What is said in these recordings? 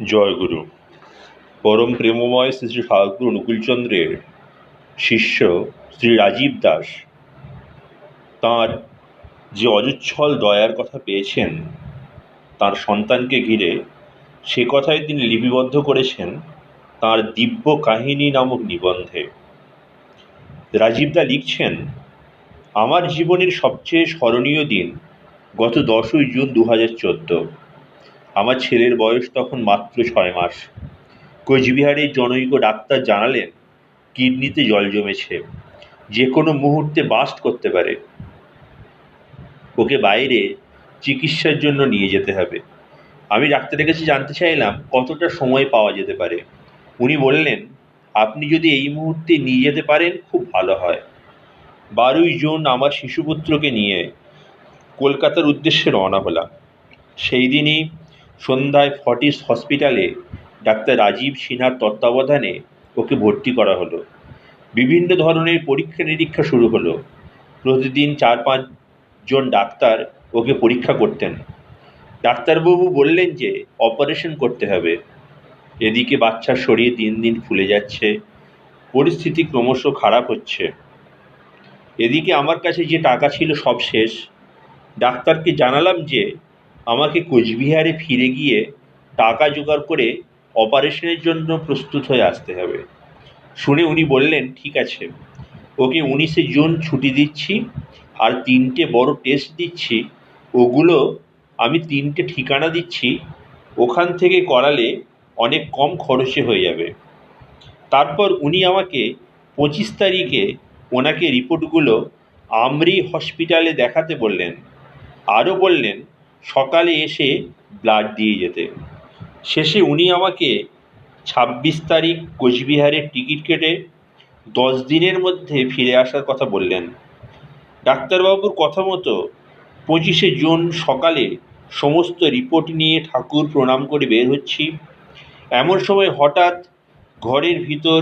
জয়গুরু। পরম প্রেমময় শ্রী শ্রী ঠাকুর অনুকূলচন্দ্রের শিষ্য শ্রী রাজীব দাস তাঁর যে অজস্ছল দয়ার কথা পেয়েছেন, তাঁর সন্তানকে ঘিরে সে কথাই তিনি লিপিবদ্ধ করেছেন তাঁর দিব্য কাহিনী নামক নিবন্ধে। রাজীবদা লিখছেন, আমার জীবনের সবচেয়ে স্মরণীয় দিন গত দশই জুন দু হাজার চোদ্দ। আমার ছেলের বয়স তখন মাত্র ছয় মাস। কোচবিহারের জনৈক ডাক্তার জানালেন, কিডনিতে জল জমেছে। যে কোনো মুহূর্তে বাস্ট করতে পারে। ওকে বাইরে চিকিৎসার জন্য নিয়ে যেতে হবে। আমি ডাক্তারের কাছে জানতে চাইলাম, কতটা সময় পাওয়া যেতে পারে? উনি বললেন, আপনি যদি এই মুহূর্তে নিয়ে যেতে পারেন, খুব ভালো হয়। বারোই জুন আমার শিশুপুত্রকে নিয়ে কলকাতার উদ্দেশ্যে রওনা হলাম। সেই দিনই সন্ধ্যায় ফর্টিস হসপিটালে ডাক্তার রাজীব সিনহার তত্ত্বাবধানে ওকে ভর্তি করা হলো। বিভিন্ন ধরনের পরীক্ষা নিরীক্ষা শুরু হলো। প্রতিদিন চার পাঁচজন ডাক্তার ওকে পরীক্ষা করতেন। ডাক্তারবাবু বললেন যে, অপারেশন করতে হবে। এদিকে বাচ্চার শরীর দিন দিন ফুলে যাচ্ছে। পরিস্থিতি ক্রমশ খারাপ হচ্ছে। এদিকে আমার কাছে যে টাকা ছিল সব শেষ। ডাক্তারকে জানালাম যে আমাকে কোচবিহারে ফিরে গিয়ে টাকা জোগাড় করে অপারেশনের জন্য প্রস্তুত হয়ে আসতে হবে। শুনে উনি বললেন, ঠিক আছে, ওকে উনিশে জুন ছুটি দিচ্ছি আর তিনটে বড় টেস্ট দিচ্ছি। ওগুলো আমি তিনটে ঠিকানা দিচ্ছি। ওখান থেকে করালে অনেক কম খরচে হয়ে যাবে। তারপর উনি আমাকে পঁচিশ তারিখে ওনাকে রিপোর্টগুলো আমরি হসপিটালে দেখাতে বললেন। আরও বললেন সকালে এসে ব্লাড দিয়ে যেতে। শেষে উনি আমাকে ছাব্বিশ তারিখ কোচবিহারের টিকিট কেটে দশ দিনের মধ্যে ফিরে আসার কথা বললেন। ডাক্তারবাবুর কথা মতো পঁচিশে জুন সকালে সমস্ত রিপোর্ট নিয়ে ঠাকুর প্রণাম করে বের হচ্ছি। এমন সময় হঠাৎ ঘরের ভিতর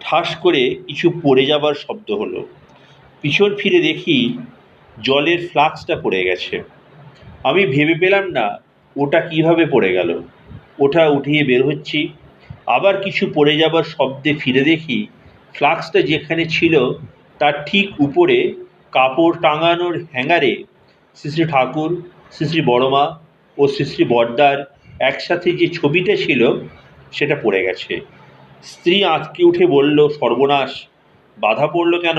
ঠাস করে কিছু পড়ে যাবার শব্দ হলো। পিছন ফিরে দেখি জলের ফ্লাক্সটা পড়ে গেছে। আমি ভেবে পেলাম না ওটা কীভাবে পড়ে গেল। ওটা উঠিয়ে বের হচ্ছি। আবার কিছু পড়ে যাবার শব্দে ফিরে দেখি, ফ্লাক্সটা যেখানে ছিল তার ঠিক উপরে কাপড় টাঙানোর হ্যাঙ্গারে শ্রী শ্রী ঠাকুর, শ্রী শ্রী বড়মা ও শ্রী শ্রী বড়দার একসাথে যে ছবিটা ছিল সেটা পড়ে গেছে। স্ত্রী আঁতকে উঠে বলল, সর্বনাশ, বাধা পড়ল কেন?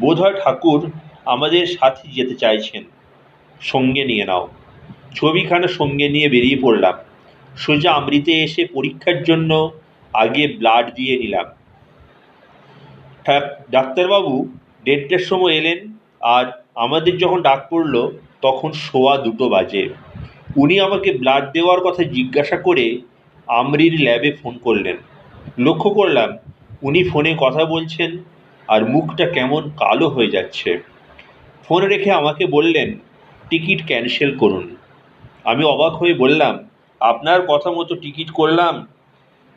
বোধহয় ঠাকুর আমাদের সাথে যেতে চাইছেন। সঙ্গে নিয়ে নাও। ছবিখানা সঙ্গে নিয়ে বেরিয়ে পড়লাম। সোজা আমৃতে এসে পরীক্ষার জন্য আগে ব্লাড দিয়ে নিলাম। ডাক্তারবাবু, দেড়টার সময় এলেন আর আমাদের যখন ডাক পড়ল, তখন সোয়া দুটো বাজে। উনি আমাকে ব্লাড দেওয়ার কথা জিজ্ঞাসা করে আমরির ল্যাবে ফোন করলেন। লক্ষ্য করলাম উনি ফোনে কথা বলছেন আর মুখটা কেমন কালো হয়ে যাচ্ছে। ফোন রেখে আমাকে বললেন টিকিট ক্যান্সেল করুন। আমি অবাক হয়ে বললাম, আপনার কথা মতো টিকিট করলাম।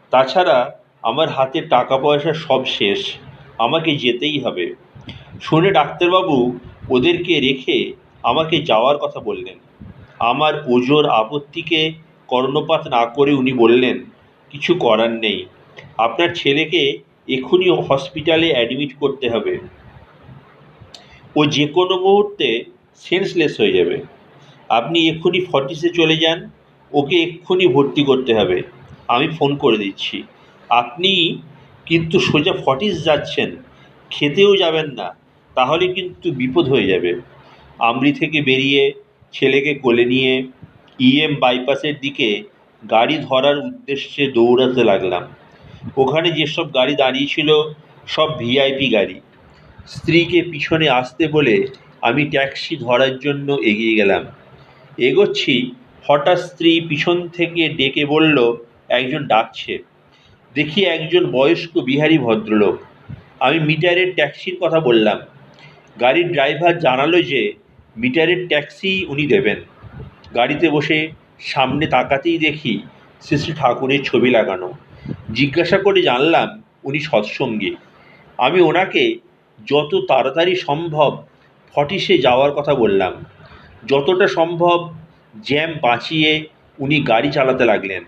তাছাড়া আমার হাতে টাকা পয়সা সব শেষ। আমাকে যেতেই হবে। শুনে ডাক্তারবাবু ওদেরকে রেখে আমাকে যাওয়ার কথা বললেন। আমার ওজোর আপত্তিকে কর্ণপাত না করে উনি বললেন, কিছু করার নেই। আপনার ছেলেকে এক্ষুনি হসপিটালে অ্যাডমিট করতে হবে। ও যে কোনো মুহূর্তে সেন্সলেস হয়ে যাবে। আপনি এক্ষুনি ফর্টিসে চলে যান, ওকে এক্ষুনি ভর্তি করতে হবে। আমি ফোন করে দিচ্ছি। আপনি কিন্তু সোজা ফর্টিস যাচ্ছেন, খেতেও যাবেন না, তাহলে কিন্তু বিপদ হয়ে যাবে। আমরি থেকে বেরিয়ে ছেলেকে কোলে নিয়ে ইএম বাইপাসের দিকে গাড়ি ধরার উদ্দেশ্যে দৌড়াতে লাগলাম। ওখানে যেসব গাড়ি দাঁড়িয়ে ছিল, সব ভিআইপি গাড়ি। স্ত্রীকে পিছনে আসতে বলে আমি ট্যাক্সি ধরার জন্য এগিয়ে গেলাম। এগোচ্ছি, হঠাৎ স্ত্রী পিছন থেকে ডেকে বলল, একজন ডাকছে। দেখি একজন বয়স্ক বিহারী ভদ্রলোক। আমি মিটারের ট্যাক্সির কথা বললাম। গাড়ির ড্রাইভার জানালো যে, মিটারের ট্যাক্সি উনি দেবেন। গাড়িতে বসে সামনে তাকাতেই দেখি শ্রী ঠাকুরের ছবি লাগানো। জিজ্ঞাসা করে জানলাম উনি সৎসঙ্গী। আমি ওনাকে যত তাড়াতাড়ি সম্ভব ফটিসে যাওয়ার কথা বললাম। যতটা সম্ভব জ্যাম বাঁচিয়ে উনি গাড়ি চালাতে লাগলেন।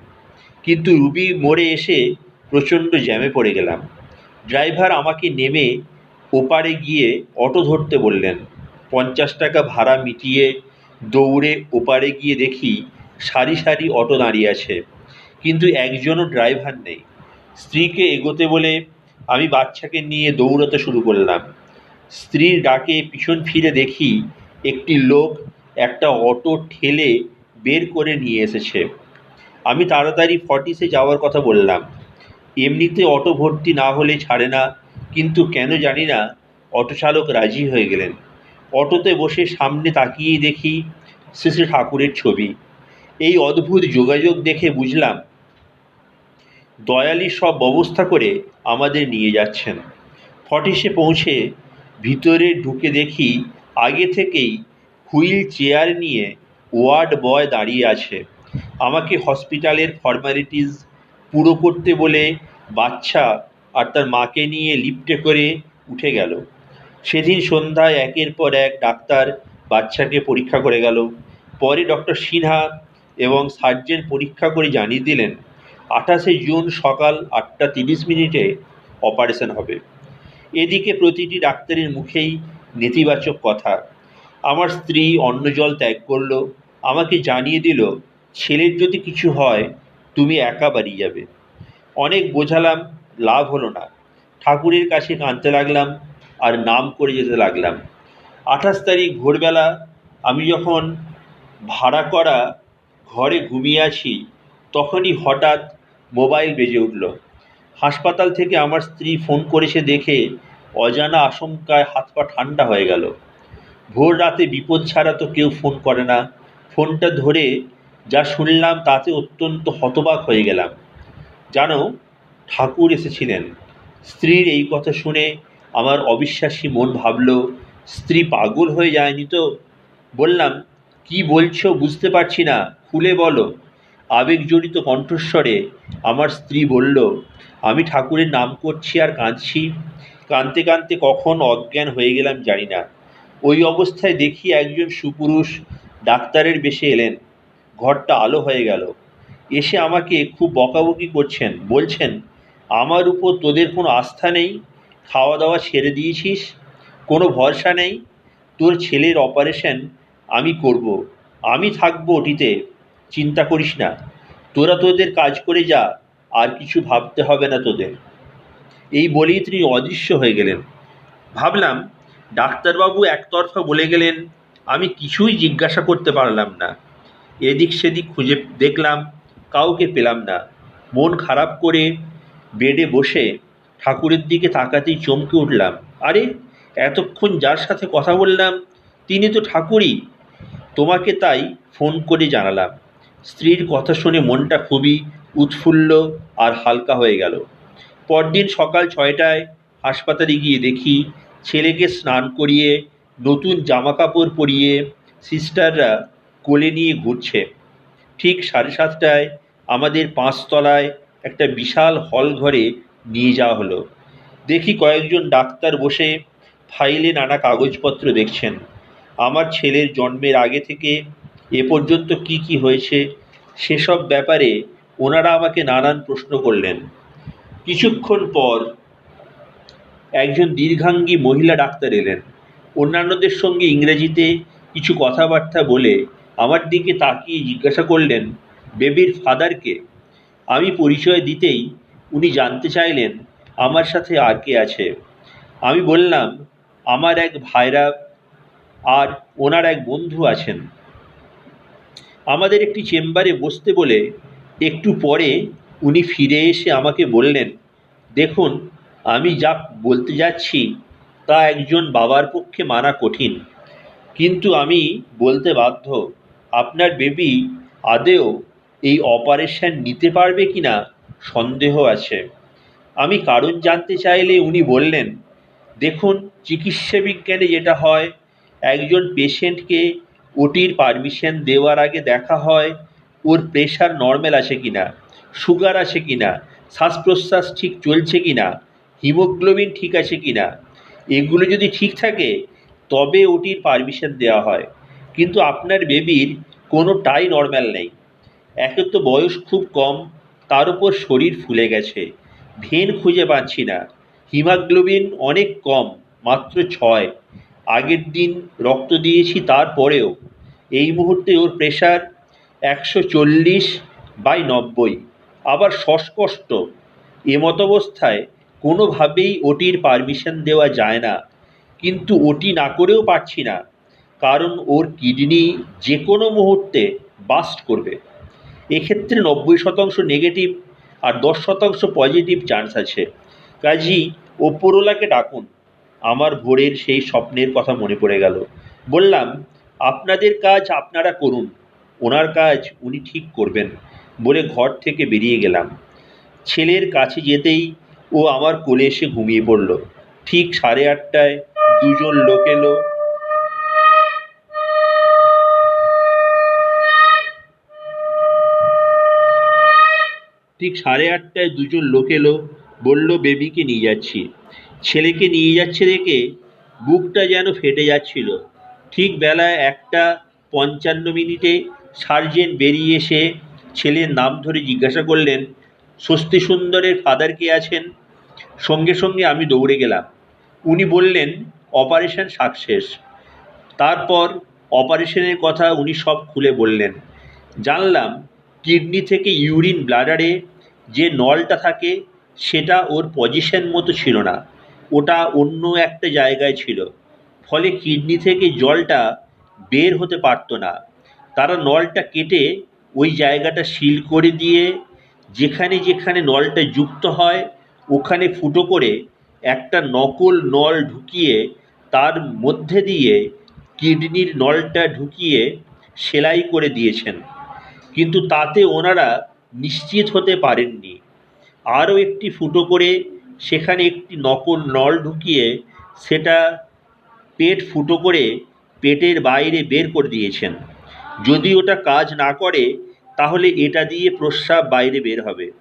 কিন্তু রুবি মোড়ে এসে প্রচণ্ড জ্যামে পড়ে গেলাম। ড্রাইভার আমাকে নেমে ওপারে গিয়ে অটো ধরতে বললেন। পঞ্চাশ টাকা ভাড়া মিটিয়ে দৌড়ে ওপারে গিয়ে দেখি সারি সারি অটো দাঁড়িয়ে আছে। কিন্তু একজনও ড্রাইভার নেই। স্ত্রীকে এগোতে বলে আমি বাচ্চাকে নিয়ে দৌড়াতে শুরু করলাম। স্ত্রীর ডাকে পিছন ফিরে দেখি একটি লোক একটা অটো ঠেলে বের করে নিয়ে এসেছে। আমি তাড়াতাড়ি ফর্টিসে যাওয়ার কথা বললাম। এমনিতে অটো ভর্তি না হলে ছাড়ে না, কিন্তু কেন জানি না, অটো চালক রাজি হয়ে গেলেন। অটোতে বসে সামনে তাকিয়েই দেখি শ্রী ঠাকুরের ছবি। এই অদ্ভুত যোগাযোগ দেখে বুঝলাম, দয়ালি সব ব্যবস্থা করে আমাদের নিয়ে যাচ্ছেন। ফটিসে পৌঁছে ভিতরে ঢুকে দেখি আগে থেকেই হুইল চেয়ার নিয়ে ওয়ার্ড বয় দাঁড়িয়ে আছে। আমাকে হসপিটালের ফর্মালিটিস পুরো করতে বলে বাচ্চা আর তার মাকে নিয়ে লিফটে করে উঠে গেল। সেদিন সন্ধ্যায় একের পর এক ডাক্তার বাচ্চাকে পরীক্ষা করে গেল। পরে ডক্টর সিনহা এবং সার্জেন পরীক্ষা করে জানিয়ে দিলেন, আঠাশে জুন সকাল আটটা তিরিশ মিনিটে অপারেশন হবে। এদিকে প্রতিটি ডাক্তারের মুখেই নেতিবাচক কথা। আমার স্ত্রী অন্ন জল ত্যাগ করল, আমাকে জানিয়ে দিল, ছেলের যদি কিছু হয়, তুমি একা বাড়ি যাবে। অনেক বোঝালাম, লাভ হলো না। ঠাকুরের কাছে কাঁদতে লাগলাম আর নাম করে যেতে লাগলাম। আঠাশ তারিখ ভোরবেলা আমি যখন ভাড়া করা ঘরে ঘুমিয়ে আছি, তখনই হঠাৎ মোবাইল বেজে উঠল। হাসপাতাল থেকে আমার স্ত্রী ফোন করেছে দেখে অজানা আশঙ্কায় হাত পা ঠান্ডা হয়ে গেল। ভোর রাতে বিপদ ছাড়া তো কেউ ফোন করে না। ফোনটা ধরে যা শুনলাম তাতে অত্যন্ত হতবাক হয়ে গেলাম। জানো, ঠাকুর এসেছিলেন। স্ত্রীর এই কথা শুনে আমার অবিশ্বাসী মন ভাবল, স্ত্রী পাগল হয়ে যায়নি তো? বললাম, কি বলছো বুঝতে পারছি না। খুলে বলো। আবেগজড়িত কণ্ঠস্বরে আমার স্ত্রী বলল আমি ঠাকুরের নাম করছি আর কাঁদছি। কাঁদতে কাঁদতে কখন অজ্ঞান হয়ে গেলাম জানি না। ওই অবস্থায় দেখি একজন সুপুরুষ ডাক্তারের বেশে এলেন। ঘরটা আলো হয়ে গেল। এসে আমাকে খুব বকাবকি করছেন, বলছেন, আমার উপর তোদের কোনো আস্থা নেই? খাওয়া দাওয়া ছেড়ে দিয়েছিস? কোনো ভরসা নেই? তোর ছেলের অপারেশন আমি করব। আমি থাকব ওটিতে চিন্তা করিস না। তোরা তোদের কাজ করে যা। আর কিছু ভাবতে হবে না তোদের। এই বলেই তিনি অদৃশ্য হয়ে গেলেন। ভাবলাম, ডাক্তারবাবু একতরফা বলে গেলেন, আমি কিছুই জিজ্ঞাসা করতে পারলাম না। এদিক সেদিক খুঁজে দেখলাম, কাউকে পেলাম না। মন খারাপ করে বেডে বসে ঠাকুরের দিকে তাকাতেই চমকে উঠলাম। আরে, এতক্ষণ যার সাথে কথা বললাম, তিনি তো ঠাকুরই। তোমাকে তাই ফোন করে জানালাম। স্ত্রীর কথা শুনে মনটা খুবই উৎফুল্ল আর হালকা হয়ে গেল। পরদিন সকাল ছয়টায় হাসপাতালে গিয়ে দেখি ছেলেকে স্নান করিয়ে নতুন জামা কাপড় পরিয়ে সিস্টাররা কোলে নিয়ে ঘুরছে। ঠিক সাড়ে সাতটায় আমাদের পাঁচতলায় একটা বিশাল হল ঘরে নিয়ে যাওয়া হলো। দেখি কয়েকজন ডাক্তার বসে ফাইলে নানা কাগজপত্র দেখছেন। আমার ছেলের জন্মের আগে থেকে এ পর্যন্ত কি কি হয়েছে সেসব ব্যাপারে ওনারা আমাকে নানান প্রশ্ন করলেন। কিছুক্ষণ পর একজন দীর্ঘাঙ্গী মহিলা ডাক্তার এলেন। অন্যান্যদের সঙ্গে ইংরেজিতে কিছু কথাবার্তা বলে আমার দিকে তাকিয়ে জিজ্ঞাসা করলেন, বেবির ফাদারকে? আমি পরিচয় দিতেই উনি জানতে চাইলেন, আমার সাথে আর কে আছে? আমি বললাম, আমার এক ভাইরা আর ওনার এক বন্ধু আছেন। আমাদের একটি চেম্বারে বসতে বলে একটু পরে উনি ফিরে এসে আমাকে বললেন, দেখুন, আমি যা বলতে যাচ্ছি তা একজন বাবার পক্ষে মানা কঠিন। কিন্তু আমি বলতে বাধ্য, আপনার বেবি আদেও এই অপারেশন নিতে পারবে কি না সন্দেহ আছে। আমি কারণ জানতে চাইলে উনি বললেন, দেখুন, চিকিৎসা বিজ্ঞানে যেটা হয়, একজন পেশেন্টকে ওটির পারমিশন দেওয়ার আগে দেখা হয়, ওর প্রেশার নর্মাল আছে কি না সুগার আছে কি না শ্বাস প্রশ্বাস ঠিক চলছে কি না হিমোগ্লোবিন ঠিক আছে কি না এগুলো যদি ঠিক থাকে, তবে ওটির পারমিশন দেওয়া হয়। কিন্তু আপনার বেবির কোনোটাই নর্মাল নেই। একে তো বয়স খুব কম, তার উপর শরীর ফুলে গেছে, ভেন খুঁজে পাচ্ছি না হিমাগ্লোবিন অনেক কম, মাত্র ছয়। আগের দিন রক্ত দিয়েছি, তারপরেও। এই মুহূর্তে ওর প্রেশার একশো চল্লিশ বাই নব্বই। আবার শ্বাসকষ্ট এমতাবস্থায় কোনোভাবেই ওটির পারমিশন দেওয়া যায় না। কিন্তু ওটি না করেও পারছি না। কারণ ওর কিডনি যে কোনো মুহূর্তে বাস্ট করবে। এক্ষেত্রে নব্বই শতাংশ নেগেটিভ আর দশ শতাংশ পজিটিভ চান্স আছে। কাজেই ওপরওয়ালাকে ডাকুন। আমার ভোরের সেই স্বপ্নের কথা মনে পড়ে গেল। বললাম, আপনাদের কাজ আপনারা করুন, ওনার কাজ উনি ঠিক করবেন বলে ঘর থেকে বেরিয়ে গেলাম। ছেলের কাছে যেতেই ও আমার কোলে এসে ঘুমিয়ে পড়ল। ঠিক সাড়ে আটটায় দুজন লোক এলো। ঠিক সাড়ে আটটায় দুজন লোক এলো, বলল, বেবিকে নিয়ে যাচ্ছি। ছেলেকে নিয়ে যাচ্ছে দেখে বুকটা যেন ফেটে যাচ্ছিল। ঠিক বেলায় একটা পঞ্চান্ন মিনিটে সার্জেন্ট বেরিয়ে এসে ছেলের নাম ধরে জিজ্ঞাসা করলেন, স্বস্তি সুন্দরের ফাদার কে আছেন? সঙ্গে সঙ্গে আমি দৌড়ে গেলাম। উনি বললেন অপারেশন সাকসেস তারপর অপারেশনের কথা উনি সব খুলে বললেন। জানলাম, কিডনি থেকে ইউরিন ব্লাডারে যে নলটা থাকে, সেটা ওর পজিশন মতো ছিল না। ওটা অন্য একটা জায়গায় ছিল। ফলে কিডনি থেকে জলটা বের হতে পারতো না। তারা নলটা কেটে ওই জায়গাটা সিল করে দিয়ে যেখানে যেখানে নলটা যুক্ত হয়, ওখানে ফুটো করে একটা নকল নল ঢুকিয়ে তার মধ্যে দিয়ে কিডনির নলটা ঢুকিয়ে সেলাই করে দিয়েছেন। কিন্তু তাতে ওনারা নিশ্চিত হতে পারেননি। আরও একটি ফুটো করে সেখানে একটি নকল নল ঢুকিয়ে সেটা পেট ফুটো করে পেটের বাইরে বের করে দিয়েছেন। যদি ওটা কাজ না করে, তাহলে এটা দিয়ে প্রস্রাব বাইরে বের হবে।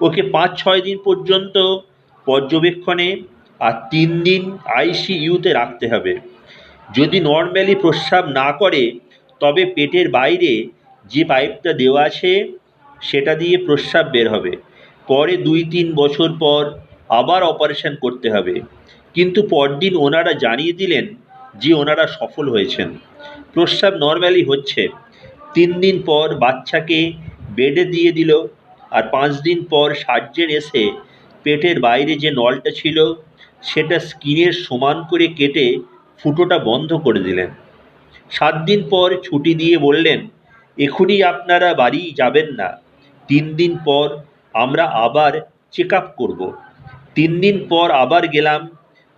ওকে পাঁচ ছয় দিন পর্যন্ত পর্যবেক্ষণে আর তিন দিন আইসিইউতে রাখতে হবে। যদি নর্ম্যালি প্রস্রাব না করে, তবে পেটের বাইরে যে পাইপটা দেওয়া আছে, সেটা দিয়ে প্রস্রাব বের হবে। পরে দুই তিন বছর পর আবার অপারেশন করতে হবে। কিন্তু পরদিন ওনারা জানিয়ে দিলেন যে ওনারা সফল হয়েছেন। প্রস্রাব নর্ম্যালি হচ্ছে। তিন দিন পর বাচ্চাকে বেডে দিয়ে দিল আর পাঁচ দিন পর সার্জেন এসে পেটের বাইরে যে নলটা ছিল, সেটা স্কিনের সমান করে কেটে ফুটোটা বন্ধ করে দিলেন। সাত দিন পর ছুটি দিয়ে বললেন এখনই আপনারা বাড়ি যাবেন না। তিন দিন পর আমরা আবার চেক আপ করব। তিন দিন পর আবার গেলাম,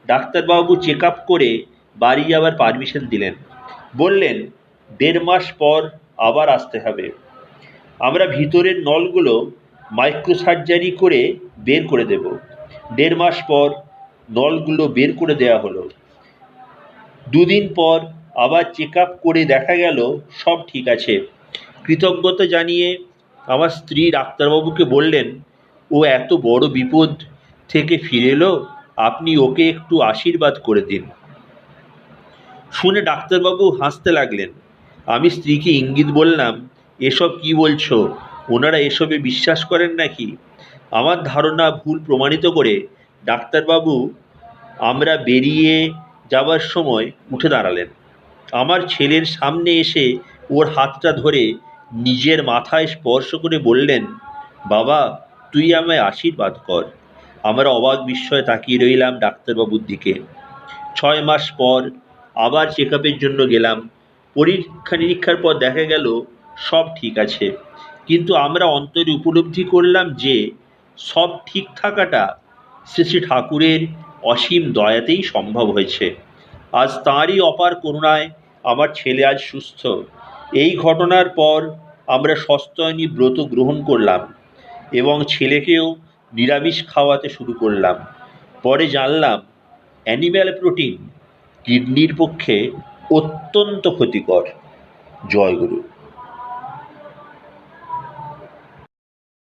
ডাক্তারবাবু চেক আপ করে বাড়ি যাওয়ার পারমিশন দিলেন। বললেন, দেড় মাস পর আবার আসতে হবে। আমরা ভিতরের নলগুলো মাইক্রো সার্জারি করে বের করে দেব। দেড় মাস পর নলগুলো বের করে দেওয়া হলো। দুদিন পর আবার চেক আপ করে দেখা গেল, সব ঠিক আছে। কৃতজ্ঞতা জানিয়ে আমার স্ত্রী ডাক্তারবাবুকে বললেন, ও এত বড় বিপদ থেকে ফিরে এলো, আপনি ওকে একটু আশীর্বাদ করে দিন। শুনে ডাক্তারবাবু হাসতে লাগলেন। আমি স্ত্রীকে ইঙ্গিত বললাম, এসব কি বলছো? ওনারা এসবে বিশ্বাস করেন নাকি? আমার ধারণা ভুল প্রমাণিত করে ডাক্তারবাবু আমরা বেরিয়ে যাবার সময় উঠে দাঁড়ালেন। আমার ছেলের সামনে এসে ওর হাতটা ধরে নিজের মাথায় স্পর্শ করে বললেন, বাবা, তুই আমায় আশীর্বাদ কর। আমরা অবাক বিস্ময়ে তাকিয়ে রইলাম ডাক্তারবাবুর দিকে। ছয় মাস পর আবার চেক জন্য গেলাম। পরীক্ষা নিরীক্ষার পর দেখা গেল, সব ঠিক আছে। কিন্তু আমরা অন্তরে উপলব্ধি করলাম যে, সব ঠিক থাকাটা শ্রী শ্রী ঠাকুরের অসীম দয়াতেই সম্ভব হয়েছে। আজ তাঁরই অপার করুণায় আমার ছেলে আজ সুস্থ। এই ঘটনার পর আমরা সস্তয়নী ব্রত গ্রহণ করলাম এবং ছেলেকেও নিরামিষ খাওয়াতে শুরু করলাম। পরে জানলাম অ্যানিম্যাল প্রোটিন কিডনির পক্ষে অত্যন্ত ক্ষতিকর। জয়গুরু।